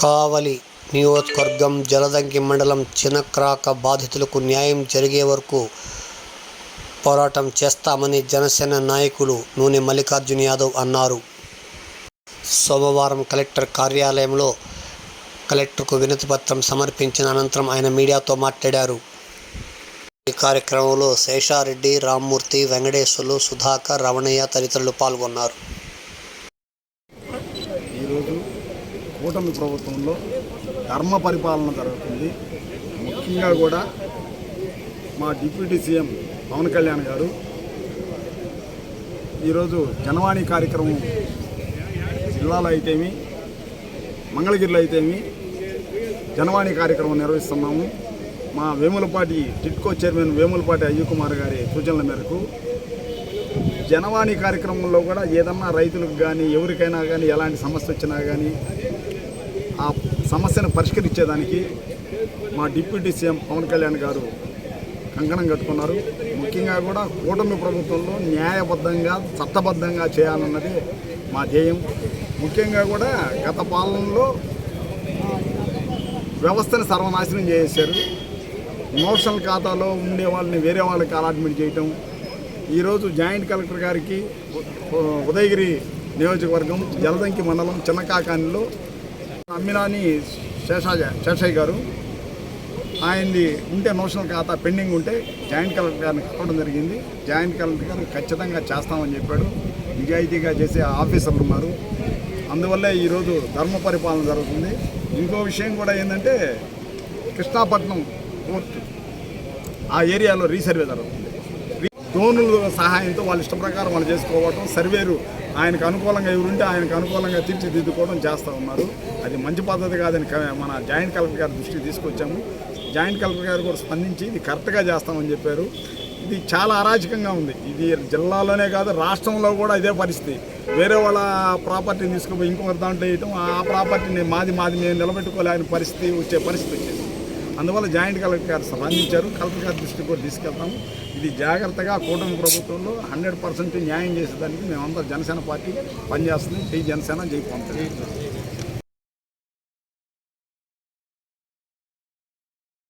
కావలి నియోజకవర్గం జలదంకి మండలం చినక్రాక బాధితులకు న్యాయం జరిగే వరకు పోరాటం చేస్తామని జనసేన నాయకులు నూనె మల్లికార్జున యాదవ్ అన్నారు. సోమవారం కలెక్టర్ కార్యాలయంలో కలెక్టర్కు వినతిపత్రం సమర్పించిన అనంతరం ఆయన మీడియాతో మాట్లాడారు. ఈ కార్యక్రమంలో శేషారెడ్డి రామ్మూర్తి వెంకటేశ్వర్లు సుధాకర్ రమణయ్య తదితరులు పాల్గొన్నారు. ఈరోజు కూటమి ప్రభుత్వంలో ధర్మ పరిపాలన జరుగుతుంది. ముఖ్యంగా కూడా మా డిప్యూటీ సీఎం పవన్ కళ్యాణ్ గారు ఈరోజు జనవాణి కార్యక్రమం జిల్లాలో అయితేమి మంగళగిరిలో అయితేమి జనవాణి కార్యక్రమం నిర్వహిస్తున్నాము. మా వేములపాటి టిట్కో చైర్మన్ వేములపాటి అయ్య కుమార్ గారి సూచనల మేరకు జనవాణి కార్యక్రమంలో కూడా ఏదన్నా రైతులకు కానీ ఎవరికైనా కానీ ఎలాంటి సమస్య వచ్చినా కానీ ఆ సమస్యను పరిష్కరించేదానికి మా డిప్యూటీ సీఎం పవన్ కళ్యాణ్ గారు కంకణం కట్టుకున్నారు. ముఖ్యంగా కూడా కూటమి ప్రభుత్వంలో న్యాయబద్ధంగా చట్టబద్ధంగా చేయాలన్నది మా ధ్యేయం. ముఖ్యంగా కూడా గత పాలనలో వ్యవస్థను సర్వనాశనం చేశారు మోషనల్ ఖాతాలో ఉండే వాళ్ళని వేరే వాళ్ళకి అలాట్మెంట్ చేయటం. ఈరోజు జాయింట్ కలెక్టర్ గారికి ఉదయగిరి నియోజకవర్గం జలదంకి మండలం చిన్నకాకానిలో అమ్మినాని శేషాజ శేషయ్య గారు. ఆయనది ఉంటే నోషనల్ ఖాతా పెండింగ్ ఉంటే జాయింట్ కలెక్టర్ గారిని కలవడం జరిగింది. జాయింట్ కలెక్టర్ గారు ఖచ్చితంగా చేస్తామని చెప్పాడు. నిజాయితీగా చేసే ఆఫీసర్లు ఉన్నారు. అందువల్లే ఈరోజు ధర్మ పరిపాలన జరుగుతుంది. ఇంకో విషయం కూడా ఏంటంటే కృష్ణాపట్నం పోర్టు ఆ ఏరియాలో రీసర్వే జరుగుతుంది. డ్రోన్ల సహాయంతో వాళ్ళ ఇష్ట ప్రకారం వాళ్ళు చేసుకోవటం సర్వేరు ఆయనకు అనుకూలంగా ఎవరుంటే ఆయనకు అనుకూలంగా తీర్చిదిద్దుకోవడం చేస్తూ ఉన్నారు. అది మంచి పద్ధతి కాదని క- మన జాయింట్ కలెక్టర్ గారి దృష్టికి తీసుకొచ్చాము. జాయింట్ కలెక్టర్ గారు కూడా స్పందించి ఇది కరెక్ట్గా చేస్తామని చెప్పారు. ఇది చాలా అరాచకంగా ఉంది. ఇది జిల్లాలోనే కాదు రాష్ట్రంలో కూడా ఇదే పరిస్థితి. వేరే వాళ్ళ ప్రాపర్టీని తీసుకుపోయి ఇంకొకరి దాంట్లో వేయటం ఆ ప్రాపర్టీని మాది మాది మేము నిలబెట్టుకోలేని పరిస్థితి వచ్చే పరిస్థితి వచ్చింది అందువల్ల జాయింట్ కలెక్టర్ గారు స్పందించారు. కలెక్టర్ గారి దృష్టికి కూడా తీసుకెళ్తాము. ఇది జాగ్రత్తగా కూటమి ప్రభుత్వంలో హండ్రెడ్ పర్సెంట్ న్యాయం చేసేదానికి మేమందరం జనసేన పార్టీ పనిచేస్తుంది. జై జనసేన జై